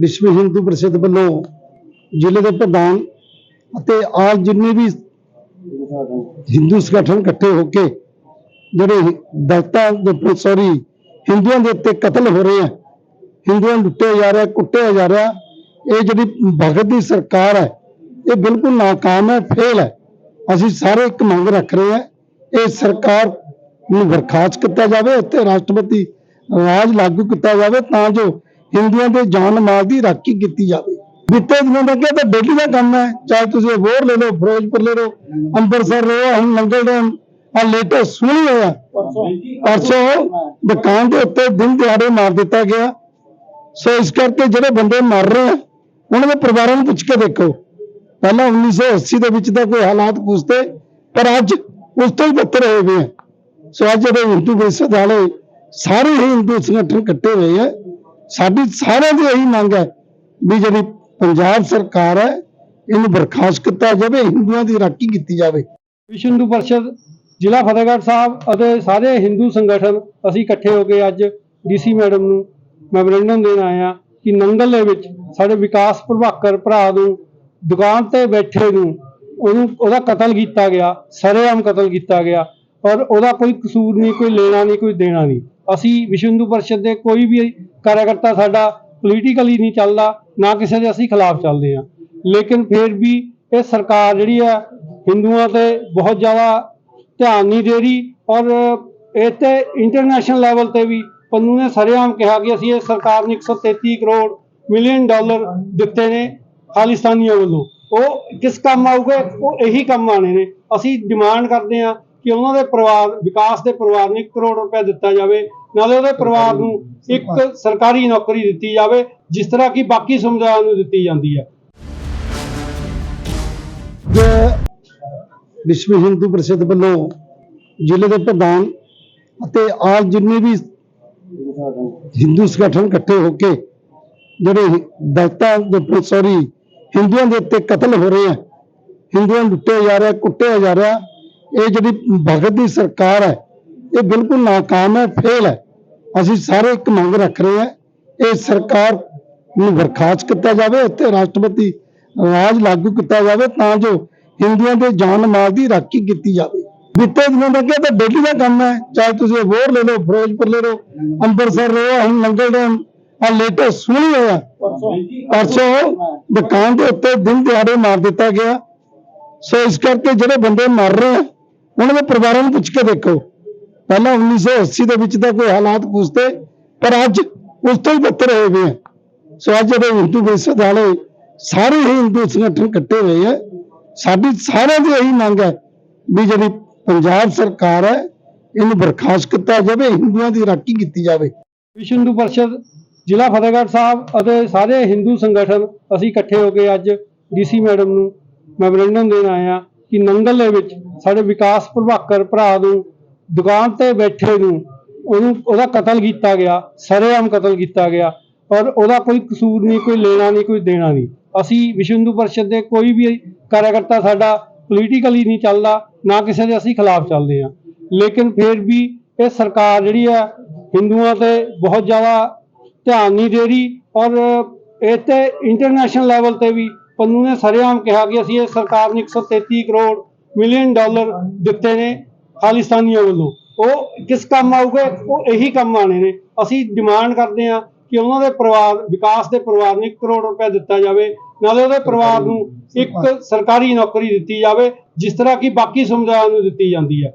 ਵਿਸ਼ਵ ਹਿੰਦੂ ਪਰਿਸ਼ਦ ਵੱਲੋਂ ਜ਼ਿਲ੍ਹੇ ਦੇ ਪ੍ਰਧਾਨ ਅਤੇ ਆਲ ਜਿੰਨੇ ਵੀ ਹਿੰਦੂ ਸੰਗਠਨ ਇਕੱਠੇ ਹੋ ਕੇ ਜਿਹੜੇ ਦਲਤਾਂ ਦੇ ਸੌਰੀ ਹਿੰਦੂਆਂ ਦੇ ਉੱਤੇ ਕਤਲ ਹੋ ਰਹੇ ਆ, ਹਿੰਦੂਆਂ ਨੂੰ ਲੁੱਟਿਆ ਜਾ ਰਿਹਾ, ਕੁੱਟਿਆ ਜਾ ਰਿਹਾ, ਇਹ ਜਿਹੜੀ ਭਗਤ ਦੀ ਸਰਕਾਰ ਹੈ, ਇਹ ਬਿਲਕੁਲ ਨਾਕਾਮ ਹੈ, ਫੇਲ ਹੈ। ਅਸੀਂ ਸਾਰੇ ਇੱਕ ਮੰਗ ਰੱਖ ਰਹੇ ਹਾਂ, ਇਹ ਸਰਕਾਰ ਨੂੰ ਬਰਖਾਸਤ ਕੀਤਾ ਜਾਵੇ ਅਤੇ ਰਾਸ਼ਟਰਪਤੀ ਰਾਜ ਲਾਗੂ ਕੀਤਾ ਜਾਵੇ ਤਾਂ ਜੋ ਹਿੰਦੂਆਂ ਦੇ ਜਾਨ ਮਾਲ ਦੀ ਰਾਖੀ ਕੀਤੀ ਜਾਵੇ। ਬੀਤੇ ਦਿਨਾਂ ਦਾ ਕਿਹਾ ਤਾਂ ਡੇਲੀ ਦਾ ਕੰਮ ਹੈ। ਚਾਹੇ ਤੁਸੀਂ ਅਬੋਹਰ ਲੈ ਲਓ, ਫਿਰੋਜ਼ਪੁਰ ਲੈ ਲਓ, ਅੰਮ੍ਰਿਤਸਰ ਲੈ ਲਓ ਹੁਣ ਨੰਗਲ ਡੈਮ, ਆ ਲੇਟੈਸਟ ਸੁਣੀ ਹੋਇਆ। ਪਰਸੋਂ ਦੁਕਾਨ ਦੇ ਉੱਤੇ ਦਿਨ ਦਿਹਾੜੇ ਮਾਰ ਦਿੱਤਾ ਗਿਆ। ਸੋ ਇਸ ਕਰਕੇ ਜਿਹੜੇ ਬੰਦੇ ਮਰ ਰਹੇ ਆ, ਉਹਨਾਂ ਦੇ ਪਰਿਵਾਰਾਂ ਨੂੰ ਪੁੱਛ ਕੇ ਦੇਖੋ। ਪਹਿਲਾਂ 1980 ਦੇ ਵਿੱਚ ਤਾਂ ਕੋਈ ਹਾਲਾਤ ਪੁੱਛਦੇ, ਪਰ ਅੱਜ ਉਸ ਤੋਂ ਹੀ ਬੱਤਰ ਹੋਏ ਹੋਏ ਸੋ ਅੱਜ ਜਿਹੜੇ ਹਿੰਦੂ ਵਿਰਸਦ ਵਾਲੇ ਸਾਰੇ ਹੀ ਹਿੰਦੂ ਸੰਗਠਨ ਇਕੱਠੇ ਹੋਏ ਆ। ਸਾਡੀ ਸਾਰਿਆਂ ਦੀ ਇਹੀ ਮੰਗ ਹੈ ਵੀ ਜਿਹੜੀ ਪੰਜਾਬ ਸਰਕਾਰ ਹੈ, ਇਹਨੂੰ ਬਰਖਾਸਤ ਕੀਤਾ ਜਾਵੇ, ਹਿੰਦੂਆਂ ਦੀ ਰਾਖੀ ਕੀਤੀ ਜਾਵੇ। ਵਿਸ਼ਵ ਹਿੰਦੂ ਪਰਿਸ਼ਦ, ਜ਼ਿਲ੍ਹਾ ਫਤਿਹਗੜ੍ਹ ਸਾਹਿਬ ਅਤੇ ਸਾਰੇ ਹਿੰਦੂ ਸੰਗਠਨ ਅਸੀਂ ਇਕੱਠੇ ਹੋ ਕੇ ਅੱਜ ਡੀਸੀ ਮੈਡਮ ਨੂੰ ਮੈਮੋਰੈਂਡਮ ਦੇਣ ਆਏ ਹਾਂ ਕਿ ਨੰਗਲ ਦੇ ਵਿੱਚ ਸਾਡੇ ਵਿਕਾਸ ਪ੍ਰਭਾਕਰ ਭਰਾ ਨੂੰ ਦੁਕਾਨ ਤੇ ਬੈਠੇ ਨੂੰ ਉਹਨੂੰ, ਉਹਦਾ ਕਤਲ ਕੀਤਾ ਗਿਆ, ਸਰੇਆਮ ਕਤਲ ਕੀਤਾ ਗਿਆ ਔਰ ਉਹਦਾ ਕੋਈ ਕਸੂਰ ਨਹੀਂ, ਕੋਈ ਲੈਣਾ ਨਹੀਂ, ਕੋਈ ਦੇਣਾ ਨਹੀਂ। ਅਸੀਂ ਵਿਸ਼ਵ ਹਿੰਦੂ ਪਰਿਸ਼ਦ ਦੇ ਕੋਈ ਵੀ ਕਾਰਜਕਰਤਾ ਸਾਡਾ ਪੋਲੀਟੀਕਲੀ ਨਹੀਂ ਚੱਲਦਾ, ਨਾ ਕਿਸੇ ਦੇ ਅਸੀਂ ਖਿਲਾਫ ਚੱਲਦੇ ਹਾਂ। ਲੇਕਿਨ ਫਿਰ ਵੀ ਇਹ ਸਰਕਾਰ ਜਿਹੜੀ ਹੈ, ਹਿੰਦੂਆਂ ਤੇ ਬਹੁਤ ਜ਼ਿਆਦਾ ਧਿਆਨ ਨਹੀਂ ਦੇ ਰਹੀ ਔਰ ਇਹ ਤੇ ਇੰਟਰਨੈਸ਼ਨਲ ਲੈਵਲ ਤੇ ਵੀ ਪੰਨੂ ਨੇ ਸਰੇਆਮ ਕਿਹਾ ਕਿ ਅਸੀਂ ਇਹ ਸਰਕਾਰ ਨੂੰ 133 ਕਰੋੜ ਮਿਲੀਅਨ ਡਾਲਰ ਦਿੱਤੇ ਨੇ ਖਾਲਿਸਤਾਨੀਆਂ ਵੱਲੋਂ। ਉਹ ਕਿਸ ਕੰਮ ਆਊਗੇ? ਉਹ ਇਹੀ ਕੰਮ ਆਣੇ ਨੇ। ਅਸੀਂ ਡਿਮਾਂਡ ਕਰਦੇ ਹਾਂ ਕਿ ਉਹਨਾਂ ਦੇ ਪਰਿਵਾਰ ਵਿਕਾਸ ਦੇ ਪਰਿਵਾਰ ਨੂੰ 1 ਕਰੋੜ ਰੁਪਏ ਦਿੱਤਾ ਜਾਵੇ ਨਾਲੇ ਉਹਦੇ ਪਰਿਵਾਰ ਨੂੰ ਇੱਕ ਸਰਕਾਰੀ ਨੌਕਰੀ ਦਿੱਤੀ ਜਾਵੇ ਜਿਸ ਤਰ੍ਹਾਂ ਕਿ ਬਾਕੀ ਸਮੁਦਾਇਆਂ ਨੂੰ ਦਿੱਤੀ ਜਾਂਦੀ ਹੈ। ਜੋ ਵਿਸ਼ਵ ਹਿੰਦੂ ਪ੍ਰੀਸ਼ਦ ਵੱਲੋਂ ਜ਼ਿਲ੍ਹੇ ਦੇ ਪ੍ਰਧਾਨ ਅਤੇ ਆਲ ਜਿੰਨੇ ਵੀ ਹਿੰਦੂ ਸੰਗਠਨ ਇਕੱਠੇ ਹੋ ਕੇ ਜਿਹੜੇ ਦਲਿਤਾਂ ਦੇ ਸੌਰੀ ਹਿੰਦੂਆਂ ਦੇ ਉੱਤੇ ਕਤਲ ਹੋ ਰਹੇ ਆ ਹਿੰਦੂਆਂ ਨੂੰ ਲੁੱਟਿਆ ਜਾ ਰਿਹਾ ਕੁੱਟਿਆ ਜਾ ਰਿਹਾ ਇਹ ਜਿਹੜੀ ਭਗਤ ਦੀ ਸਰਕਾਰ ਹੈ, ਇਹ ਬਿਲਕੁਲ ਨਾਕਾਮ ਹੈ, ਫੇਲ ਹੈ। ਅਸੀਂ ਸਾਰੇ ਇੱਕ ਮੰਗ ਰੱਖ ਰਹੇ ਹਾਂ, ਇਹ ਸਰਕਾਰ ਨੂੰ ਬਰਖਾਸਤ ਕੀਤਾ ਜਾਵੇ ਅਤੇ ਰਾਸ਼ਟਰਪਤੀ ਰਾਜ ਲਾਗੂ ਕੀਤਾ ਜਾਵੇ, ਤਾਂ ਜੋ ਹਿੰਦੂਆਂ ਦੇ ਜਾਨ ਮਾਲ ਦੀ ਰਾਖੀ ਕੀਤੀ ਜਾਵੇ। ਬੀਤੇ ਦਿਨਾਂ ਦਾ ਕਿਹਾ ਤਾਂ ਡੇਲੀ ਦਾ ਕੰਮ ਹੈ, ਚਾਹੇ ਤੁਸੀਂ ਅਬੋਹਰ ਲੈ ਲਓ, ਫਿਰੋਜ਼ਪੁਰ ਲੈ ਲਓ, ਅੰਮ੍ਰਿਤਸਰ ਲੈ ਲਓ ਹੁਣ ਨੰਗਲ ਡੈਮ ਆ ਲੇਟੈਸਟ ਸੁਣੀ ਹੋਇਆ ਪਰਸੋਂ ਦੁਕਾਨ ਦੇ ਉੱਤੇ ਦਿਨ ਦਿਹਾੜੇ ਮਾਰ ਦਿੱਤਾ ਗਿਆ। ਸੋ ਇਸ ਕਰਕੇ ਜਿਹੜੇ ਬੰਦੇ ਮਰ ਰਹੇ ਆ ਉਹਨਾਂ ਦੇ ਪਰਿਵਾਰਾਂ ਨੂੰ ਪੁੱਛ ਕੇ ਦੇਖੋ। ਪਹਿਲਾਂ 1980 ਦੇ ਵਿੱਚ ਤਾਂ ਕੋਈ ਹਾਲਾਤ ਪੁੱਛਦੇ, ਪਰ ਅੱਜ ਉਸ ਤੋਂ ਹੀ ਬੱਤਰ ਹੋਏ ਹੋਏ ਸੋ ਅੱਜ ਜਿਹੜੇ ਹਿੰਦੂ ਵਿਰਸਦ ਵਾਲੇ ਸਾਰੇ ਹੀ ਹਿੰਦੂ ਸੰਗਠਨ ਇਕੱਠੇ ਹੋਏ ਆ, ਸਾਡੀ ਸਾਰਿਆਂ ਦੀ ਇਹੀ ਮੰਗ ਹੈ ਵੀ ਜਿਹੜੀ ਪੰਜਾਬ ਸਰਕਾਰ ਹੈ, ਇਹਨੂੰ ਬਰਖਾਸਤ ਕੀਤਾ ਜਾਵੇ, ਹਿੰਦੂਆਂ ਦੀ ਰਾਖੀ ਕੀਤੀ ਜਾਵੇ। ਵਿਸ਼ਵ ਹਿੰਦੂ ਪਰਿਸ਼ਦ, ਜ਼ਿਲ੍ਹਾ ਫਤਿਹਗੜ੍ਹ ਸਾਹਿਬ ਅਤੇ ਸਾਰੇ ਹਿੰਦੂ ਸੰਗਠਨ ਅਸੀਂ ਇਕੱਠੇ ਹੋ ਕੇ ਅੱਜ ਡੀਸੀ ਮੈਡਮ ਨੂੰ ਮੈਮੋਰੈਂਡਮ ਦੇਣ ਆਏ ਹਾਂ। ਕਿ ਨੰਗਲ ਦੇ ਵਿੱਚ ਸਾਡੇ ਵਿਕਾਸ ਪ੍ਰਭਾਕਰ ਭਰਾ ਨੂੰ ਦੁਕਾਨ ਤੇ ਬੈਠੇ ਨੂੰ ਉਹਨੂੰ ਉਹਦਾ ਕਤਲ ਕੀਤਾ ਗਿਆ, ਸਰੇਆਮ ਕਤਲ ਕੀਤਾ ਗਿਆ, ਔਰ ਉਹਦਾ ਕੋਈ ਕਸੂਰ ਨਹੀਂ, ਕੋਈ ਲੈਣਾ ਨਹੀਂ, ਕੋਈ ਦੇਣਾ ਨਹੀਂ। ਅਸੀਂ ਵਿਸ਼ਵ ਹਿੰਦੂ ਪਰਿਸ਼ਦ ਦੇ ਕੋਈ ਵੀ ਕਾਰਜਕਰਤਾ ਸਾਡਾ ਪੋਲੀਟੀਕਲੀ ਨਹੀਂ ਚੱਲਦਾ, ਨਾ ਕਿਸੇ ਦੇ ਅਸੀਂ ਖਿਲਾਫ ਚੱਲਦੇ ਹਾਂ। ਲੇਕਿਨ ਫਿਰ ਵੀ ਇਹ ਸਰਕਾਰ ਜਿਹੜੀ ਹੈ, ਹਿੰਦੂਆਂ ਤੇ ਬਹੁਤ ਜ਼ਿਆਦਾ ਧਿਆਨ ਨਹੀਂ ਦੇ ਰਹੀ, ਔਰ ਇਹ ਤੇ ਇੰਟਰਨੈਸ਼ਨਲ ਲੈਵਲ ਤੇ ਵੀ ਪੰਨੂ ਨੇ ਸਰੇਆਮ ਕਿਹਾ ਕਿ ਅਸੀਂ ਇਹ ਸਰਕਾਰ ਨੂੰ 133 ਕਰੋੜ ਮਿਲੀਅਨ ਡਾਲਰ ਦਿੱਤੇ ਨੇ ਖਾਲਿਸਤਾਨੀਆਂ ਵੱਲੋਂ। ਉਹ ਕਿਸ ਕੰਮ ਆਊਗੇ, ਉਹ ਇਹੀ ਕੰਮ ਆਣੇ ਨੇ। ਅਸੀਂ ਡਿਮਾਂਡ ਕਰਦੇ ਹਾਂ ਕਿ ਉਹਨਾਂ ਦੇ ਪਰਿਵਾਰ, ਵਿਕਾਸ ਦੇ ਪਰਿਵਾਰ ਨੂੰ 1 ਕਰੋੜ ਰੁਪਏ ਦਿੱਤਾ ਜਾਵੇ। ਨਾਲੇ ਉਹਦੇ ਪਰਿਵਾਰ ਨੂੰ ਇੱਕ ਸਰਕਾਰੀ ਨੌਕਰੀ ਦਿੱਤੀ ਜਾਵੇ, ਜਿਸ ਤਰ੍ਹਾਂ ਕਿ ਬਾਕੀ ਸਮੁਦਾਇਆਂ ਨੂੰ ਦਿੱਤੀ ਜਾਂਦੀ ਹੈ।